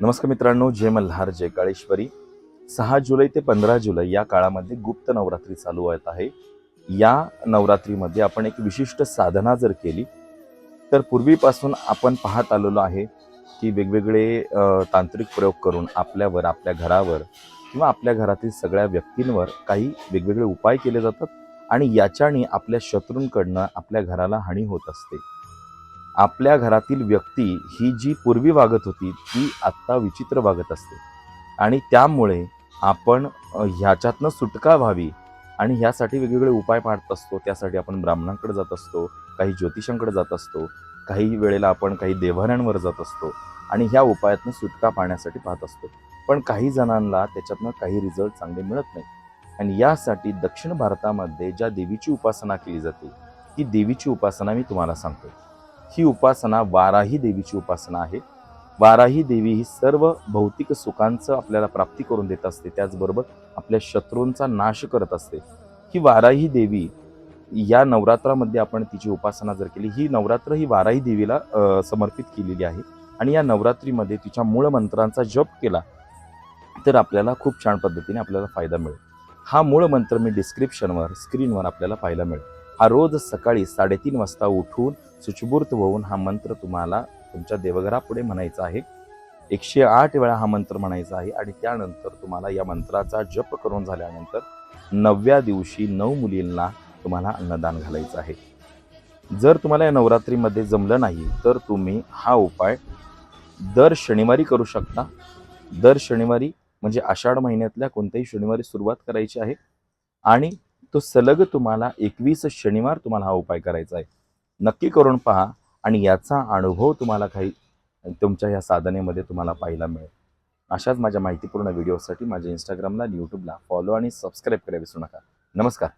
नमस्कार मित्रांनो जय मल्हार जय काळेश्वरी. सहा जुलै ते पंधरा जुलै या काळामध्ये गुप्त नवरात्री चालू होत आहे. या नवरात्रीमध्ये आपण एक विशिष्ट साधना जर केली तर पूर्वीपासून आपण पाहत आलेलो आहे की वेगवेगळे तांत्रिक प्रयोग करून आपल्यावर आपल्या घरावर किंवा आपल्या घरातील सगळ्या व्यक्तींवर काही वेगवेगळे उपाय केले जातात आणि याच्याने आपल्या शत्रूंकडनं आपल्या घराला हानी होत असते. आपल्या घरातील व्यक्ती ही जी पूर्वी वागत होती ती आत्ता विचित्र वागत असते. आणि त्यामुळे आपण ह्याच्यातनं सुटका व्हावी आणि ह्यासाठी वेगवेगळे उपाय पाहत असतो. त्यासाठी आपण ब्राह्मणांकडे जात असतो काही ज्योतिषांकडे जात असतो काही वेळेला आपण काही देवाऱ्यांवर जात असतो आणि ह्या उपायातनं सुटका पाहण्यासाठी पाहत असतो. पण काही जणांना त्याच्यातनं काही रिझल्ट चांगले मिळत नाही. आणि यासाठी दक्षिण भारतामध्ये ज्या देवीची उपासना केली जाते ती देवीची उपासना मी तुम्हाला सांगतो ही उपासना वाराही देवीची उपासना आहे. वाराही देवी ही सर्व भौतिक सुखांचं आपल्याला प्राप्ती करून देत असते. त्याचबरोबर आपल्या शत्रूंचा नाश करत असते. ही वाराही देवी या नवरात्रामध्ये आपण तिची उपासना जर केली ही नवरात्र ही वाराही देवीला समर्पित केलेली आहे. आणि या नवरात्रीमध्ये तिच्या मूळ मंत्रांचा जप केला तर आपल्याला खूप छान पद्धतीने आपल्याला फायदा मिळेल. हा मूळ मंत्र मी डिस्क्रिप्शनवर स्क्रीनवर आपल्याला पाहायला मिळेल. हा रोज सकाळी साडेतीन वाजता उठून सुचबूर्त होऊन हा मंत्र तुम्हाला तुमच्या देवघरापुढे म्हणायचा आहे. एकशे आठ वेळा हा मंत्र म्हणायचा आहे आणि त्यानंतर तुम्हाला या मंत्राचा जप करून झाल्यानंतर नवव्या दिवशी नऊ मुलींना तुम्हाला अन्नदान घालायचं आहे. जर तुम्हाला या नवरात्रीमध्ये जमलं नाही तर तुम्ही हा उपाय दर शनिवारी करू शकता. दर शनिवारी म्हणजे आषाढ महिन्यातल्या कोणत्याही शनिवारी सुरुवात करायची आहे आणि तो सलग तुम्हाला एकवीस शनिवार तुम्हाला हा उपाय करायचा आहे. नक्की करून पहा आणि याचा अनुभव तुम्हाला काही तुमच्या या साधनेमध्ये तुम्हाला पाहायला मिळेल. अशाच माझ्या माहितीपूर्ण व्हिडिओसाठी माझ्या इंस्टाग्रामला आणि यूट्यूबला फॉलो आणि सबस्क्राईब करायला विसरू नका. नमस्कार.